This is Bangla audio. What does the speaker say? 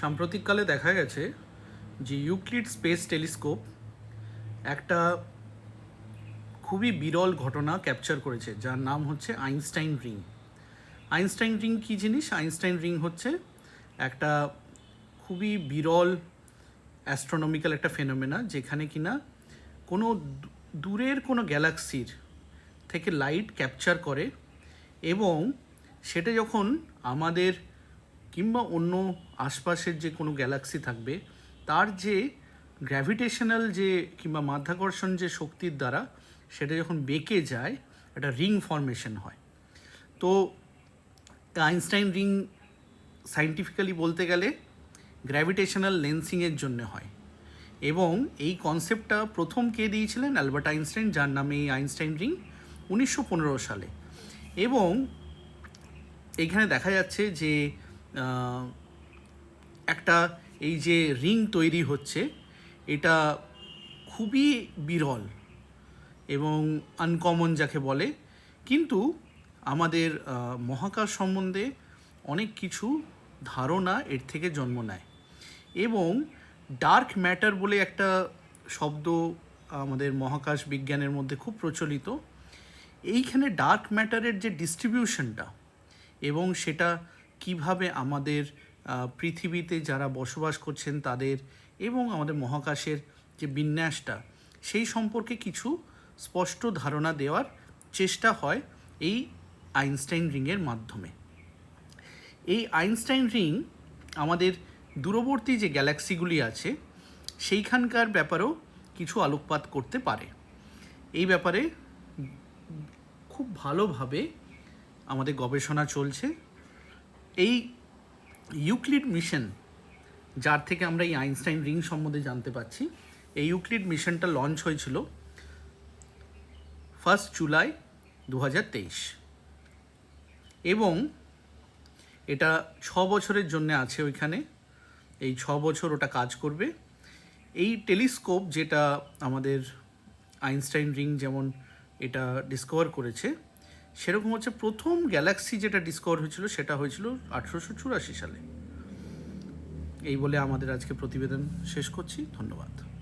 সাম্প্রতিককালে দেখা গেছে যে ইউক্লিড স্পেস টেলিস্কোপ একটা খুবই বিরল ঘটনা ক্যাপচার করেছে, যার নাম হচ্ছে আইনস্টাইন রিং। আইনস্টাইন রিং কী জিনিস? আইনস্টাইন রিং হচ্ছে একটা খুবই বিরল অ্যাস্ট্রোনমিক্যাল একটা ফেনোমেনা, যেখানে কিনা কোনো দূরের কোনো গ্যালাক্সির থেকে লাইট ক্যাপচার করে এবং সেটা যখন আমাদের কিংবা অন্য আশপাশের যে কোনো গ্যালাক্সি থাকবে, তার যে গ্র্যাভিটেশনাল যে কিংবা মাধ্যাকর্ষণ যে শক্তির দ্বারা সেটা যখন বেঁকে যায়, একটা রিং ফর্মেশন হয়। তো আইনস্টাইন রিং সাইন্টিফিক্যালি বলতে গেলে গ্র্যাভিটেশনাল লেন্সিংয়ের জন্য হয়। এবং এই কনসেপ্টটা প্রথম কে দিয়েছিলেন? অ্যালবার্ট আইনস্টাইন যার নামে এই আইনস্টাইন রিং উনিশশো পনেরো সালে। এবং এইখানে দেখা যাচ্ছে যে একটা এই যে রিং তৈরি হচ্ছে, এটা খুবই বিরল এবং আনকমন যাকে বলে। কিন্তু আমাদের মহাকাশ সম্বন্ধে অনেক কিছু ধারণা এর থেকে জন্ম নেয়। এবং ডার্ক ম্যাটার বলে একটা শব্দ আমাদের মহাকাশ বিজ্ঞানের মধ্যে খুব প্রচলিত। এইখানে ডার্ক ম্যাটারের যে ডিস্ট্রিবিউশনটা এবং সেটা কীভাবে আমাদের পৃথিবীতে যারা বসবাস করছেন তাদের এবং আমাদের মহাকাশের যে বিন্যাসটা, সেই সম্পর্কে কিছু স্পষ্ট ধারণা দেওয়ার চেষ্টা হয় এই আইনস্টাইন রিংয়ের মাধ্যমে। এই আইনস্টাইন রিং আমাদের দূরবর্তী যে গ্যালাক্সিগুলি আছে, সেইখানকার ব্যাপারেও কিছু আলোকপাত করতে পারে। এই ব্যাপারে খুব ভালোভাবে আমাদের গবেষণা চলছে। এই ইউক্লিড মিশন, যার থেকে আমরা এই আইনস্টাইন রিং সম্বন্ধে জানতে পাচ্ছি এই ইউক্লিড মিশনটা লঞ্চ হয়েছিল ফার্স্ট জুলাই দু হাজার তেইশ। এবং এটা ছ বছরের জন্য আছে ওইখানে, এই ছ বছর ওটা কাজ করবে। এই টেলিস্কোপ যেটা আমাদের আইনস্টাইন রিং যেমন এটা ডিসকভার করেছে সেরকম হচ্ছে প্রথম গ্যালাক্সি যেটা ডিসকভার হয়েছিল, সেটা হয়েছিল আঠেরোশো চুরাশি সালে। এই বলে আমাদের আজকে প্রতিবেদন শেষ করছি। ধন্যবাদ।